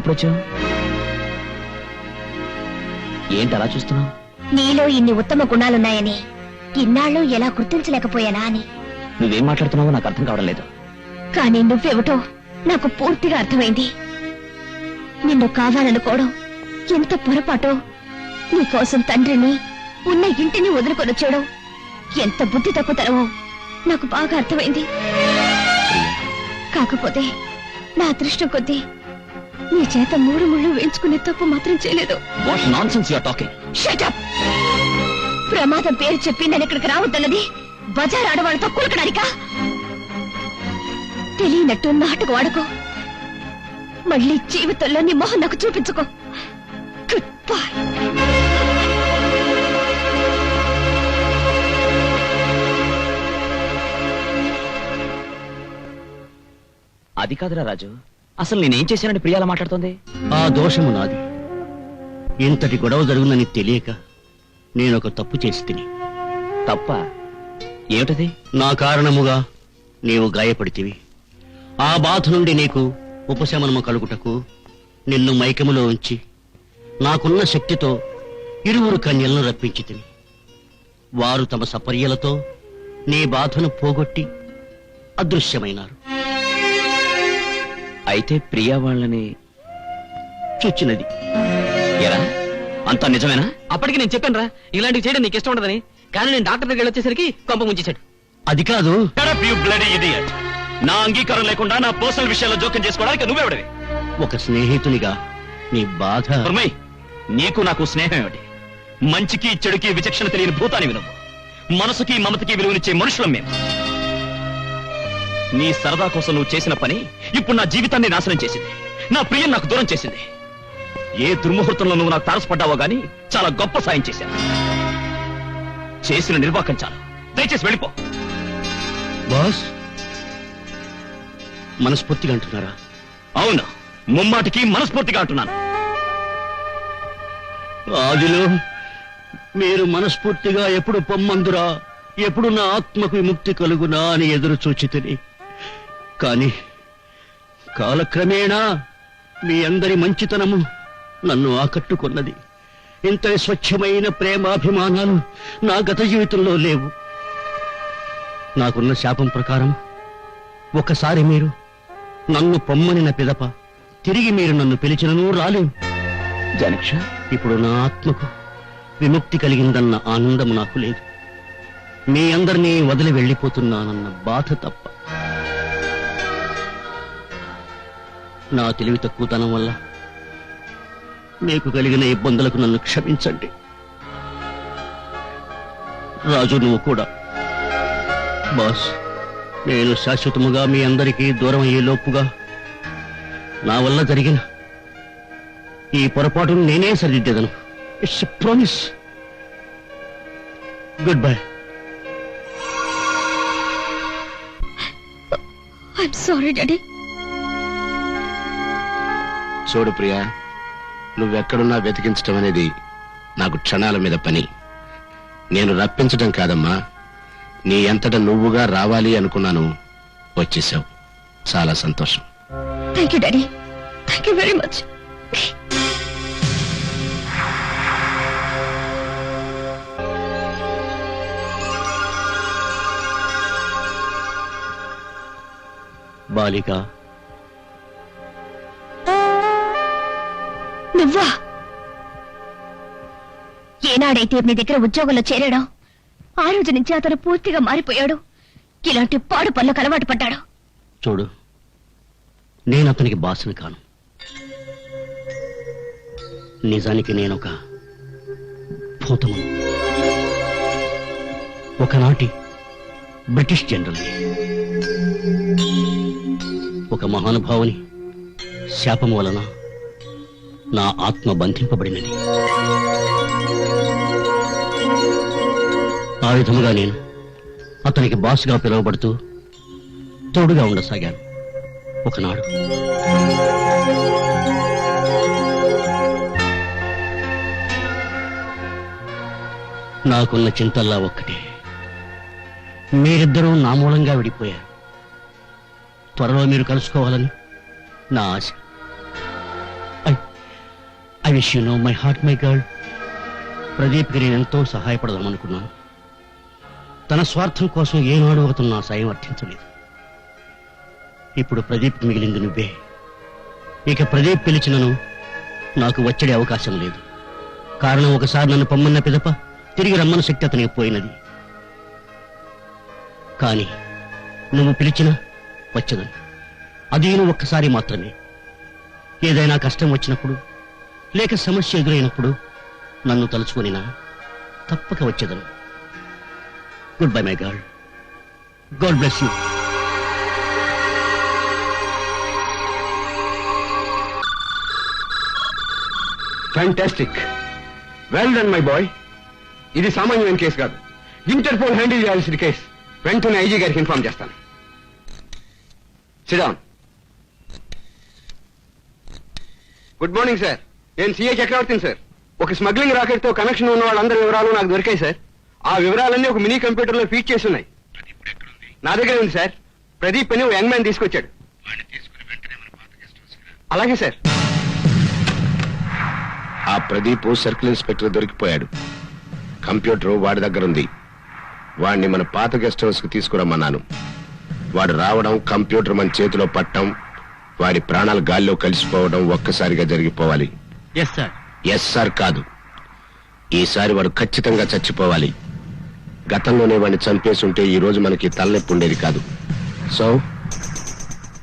నువ్వెప్పుడొచ్చావు ఏంటి అలా చూస్తున్నావు? నీలో ఇన్ని ఉత్తమ గుణాలున్నాయని ఇన్నాళ్ళు ఎలా గుర్తించలేకపోయానా అని. నువ్వేం మాట్లాడుతున్నావో నాకు అర్థం కావడం లేదు. కానీ నువ్వెవటో నాకు పూర్తిగా అర్థమైంది. నిన్ను కావాలనుకోవడం ఎంత పొరపాటో నీకోసం తండ్రిని ఉన్న ఇంటిని వదులుకొని వచ్చాడు ఎంత బుద్ధి తక్కువతరమో నాకు బాగా అర్థమైంది. కాకపోతే నా అదృష్టం కొద్దీ నీ చేత మూడు ముళ్ళు వేయించుకునే తప్పు మాత్రం చేయలేదు. వాట్ టాకింగ్ ప్రమాదం పేరు చెప్పి నేను ఇక్కడికి రావద్దన్నది బజార్ ఆడవాళ్ళతో కులకడానికా? తెలియనట్టు నాటకు వాడుకో మళ్ళీ జీవితంలో నీ మొహం నాకు చూపించుకో. గుడ్ బై అది కాదురా రాజు. అసలు నేనేం చేశానని ప్రియాల మాట్లాడుతోంది? ఆ దోషము నాది. ఇంతటి గొడవ జరుగునని తెలియక నేను ఒక తప్పు చేసి తిని. తప్ప? ఏమిటది? నా కారణముగా నీవు గాయపడితివి. ఆ బాధ నుండి నీకు ఉపశమనము కలుగుటకు నిన్ను మైకములో ఉంచి నాకున్న శక్తితో ఇరువురు కన్యలను రప్పించి తిని. వారు తమ సపర్యలతో నీ బాధను పోగొట్టి అదృశ్యమైనారు. అయితే ప్రియా వాళ్ళని చూచినది. ఎరా? అంతా నిజమేనా? అప్పటికి నేను చెప్పాను రా ఇలాంటివి చేయడం నీకు ఇష్టం ఉండదని. కానీ నేను డాక్టర్ దగ్గర వచ్చేసరికి కొంప ముంచేశాడు. అది కాదు. నా అంగీకారం లేకుండా నా పర్సనల్ విషయాల్లో జోక్యం చేసుకోవడానికి నువ్వెవడవి? ఒక స్నేహితునిగా నీ బాధ. నీకు నాకు స్నేహం ఏమిటి? మంచికి చెడుకి విచక్షణ తెలియని భూతాన్ని వినువు. మనసుకి మమతకి విలువనిచ్చే మనుషులం మేము. నీ సరదా కోసం నువ్వు చేసిన పని ఇప్పుడు నా జీవితాన్ని నాశనం చేసింది. నా ప్రియం నాకు దూరం చేసింది. ఏ దుర్ముహూర్తంలో నువ్వు నాకు తారసపడ్డావో గాని చాలా గొప్ప సాయం చేశాను. చేసిన నిర్వాకం చాలు. దయచేసి వెళ్ళిపో. బాస్. మనస్ఫూర్తిగా అంటున్నారా? అవును. ముమ్మాటికి మనస్ఫూర్తిగా అంటున్నాను. ఆదిలో మీరు మనస్ఫూర్తిగా ఎప్పుడు పొమ్మందురా? ఎప్పుడు నా ఆత్మకు విముక్తి కలుగునా అని ఎదురు చూచితిని కాని కాలక్రమేణా మీ అందరి మంచితనము నన్ను ఆకట్టుకున్నది. ఇంత స్వచ్ఛమైన ప్రేమాభిమానాలు నా గత జీవితంలో లేవు. నాకున్న శాపం ప్రకారం ఒకసారి మీరు నన్ను పొమ్మనిన పిదప తిరిగి మీరు నన్ను పిలిచినను రాలేను జనక్ష ఇప్పుడు నా ఆత్మకు విముక్తి కలిగిందన్న ఆనందం నాకు లేదు. మీ అందరినీ వదిలి వెళ్ళిపోతున్నానన్న బాధ తప్ప. నా తెలివి తక్కువతనం వల్ల మీకు కలిగిన ఇబ్బందులకు నన్ను క్షమించండి. రాజు నువ్వు కూడా. బాస్ నేను శాశ్వతముగా మీ అందరికీ దూరం అయ్యే లోపుగా నా వల్ల జరిగిన ఈ పొరపాటును నేనే సరిదిద్దను it's promise good bye I'm sorry daddy చూడు ప్రియా నువ్వెక్కడున్నా వెతికించటం అనేది నాకు క్షణాల మీద పని. నేను రప్పించటం కాదమ్మా నీ అంతట నువ్వుగా రావాలి అనుకున్నాను వచ్చేసావు. చాలా సంతోషం. Thank you daddy thank you very much బాలిక నువ్వా? ఏనాడైతే నీ దగ్గర ఉద్యోగంలో చేరాడో? ఆ రోజు నుంచి అతను పూర్తిగా మారిపోయాడు. ఇలాంటి పాడు పనులకు అలవాటు పడ్డాడు. చూడు నేను అతనికి బాసుని కాను. నిజానికి నేనొక భూతమును ఒకనాటి బ్రిటిష్ జనరల్ని. ఒక మహానుభావుని శాపం వలన నా ఆత్మ బంధింపబడినది. ఆ విధముగా నేను అతనికి బాసుగా పిలువబడుతూ తోడుగా ఉండసాగాను. ఒకనాడు. నాకున్న చింతల్లా ఒక్కటే. మీరిద్దరూ నా మూలంగా విడిపోయారు. త్వరలో మీరు కలుసుకోవాలని నా ఆశ. I wish you know my heart my girl ప్రదీప్కి నేను ఎంతో సహాయపడదాం అనుకున్నాను. తన స్వార్థం కోసం ఏనాడు అతను నా సాయం అర్థించలేదు. ఇప్పుడు ప్రదీప్ మిగిలింది నువ్వే. ఇక ప్రదీప్ పిలిచినను నాకు వచ్చడే అవకాశం లేదు. కారణం ఒకసారి నన్ను పొమ్మన్న పిదప తిరిగి రమ్మని శక్తి అతనికి పోయినది. కానీ నువ్వు పిలిచినా వచ్చదని. అదీను ఒక్కసారి మాత్రమే. ఏదైనా కష్టం వచ్చినప్పుడు లేక సమస్య ఎదురైనప్పుడు నన్ను తలుచుకొనినా తప్పక వచ్చేదను. Good bye my girl God bless you fantastic well done my boy ఇది సామాన్యమైన కేసు కాదు. ఇంటర్పోల్ హ్యాండిల్ చేయాల్సిన కేసు. వెంటనే ఐజీ గారికి ఇన్ఫార్మ్ చేస్తాను. సిడాన్ గుడ్ మార్నింగ్ సార్ నేను సిఐ చక్రవర్తిని సార్? ఒక స్మగ్లింగ్ రాకెట్తో కనెక్షన్ ఉన్న వాళ్ళందరి వివరాలు నాకు దొరికాయి సార్. ఆ వివరాలన్నీ ఒక మినీ కంప్యూటర్లో ఫీడ్ చేసి ఉన్నాయి నా దగ్గర ఉంది సార్. ప్రదీప్ అని ఓ యంగ్ మ్యాన్ తీసుకొచ్చాడు. అలాగే సార్. ఆ ప్రదీప్ సర్కిల్ ఇన్స్పెక్టర్ దొరికిపోయాడు. కంప్యూటర్ వాడి దగ్గర ఉంది. వాడిని మన పాత గెస్ట్ హౌస్కి తీసుకురమ్మన్నాను. వాడు రావడం కంప్యూటర్ మన చేతిలో పట్టడం వాడి ప్రాణాలు గాల్లో కలిసిపోవడం ఒక్కసారిగా జరిగిపోవాలి. ఎస్ సార్ ఎస్ సార్ కాదు. ఈసారి వాడు ఖచ్చితంగా చచ్చిపోవాలి. గతంలోనే వాడిని చంపేసి ఉంటే ఈ రోజు మనకి తలనొప్పి ఉండేది కాదు. So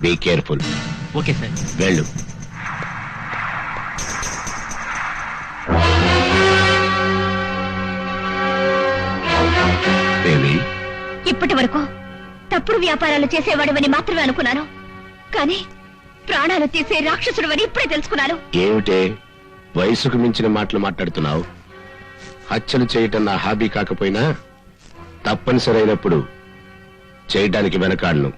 be careful okay sir వెళ్ళు. ఇప్పటి వరకు తప్పుడు వ్యాపారాలు చేసేవాడివని మాత్రమే అనుకున్నాను. కానీ ప్రాణాలు తీసే రాక్షసుడు ఇప్పుడే తెలుసుకున్నాను. ఏమిటే? వయసుకు మించిన మాటలు మాట్లాడుతున్నావు? హత్యలు చేయటం నా హాబీ కాకపోయినా తప్పనిసరి అయినప్పుడు చేయడానికి వెనకాడను!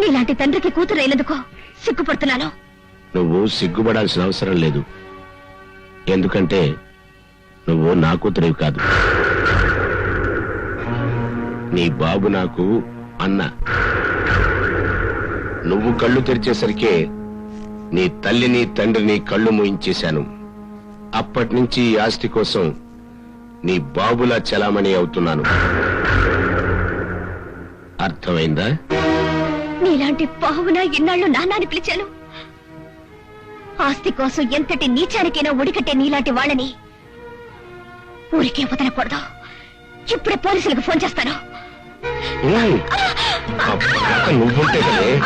నీలాంటి తండ్రికి కూతురు అయినందుకు సిగ్గుపడుతున్నాను. నువ్వు సిగ్గుపడాల్సిన అవసరం లేదు. ఎందుకంటే నువ్వు నా కూతురివి కాదు. నీ బాబు నాకు అన్న. నువ్వు కళ్ళు తెరిచేసరికే నీ తల్లిని తండ్రిని కళ్ళు మూయించేశాను. అప్పటి నుంచి ఈ ఆస్తి కోసం నీ బాబులా చలామణి అవుతున్నాను. అర్థమైందా? నీలాంటి పావున ఇన్నాళ్ళు నాన్నాని పిలిచాను. ఆస్తి కోసం ఎంతటి నీచానికైనా ఉడికట్టే నీలాంటి వాళ్ళని ఊరికే వదలకూడదు. ఇప్పుడే పోలీసులకు ఫోన్ చేస్తాను. నువ్వుంటే కదే.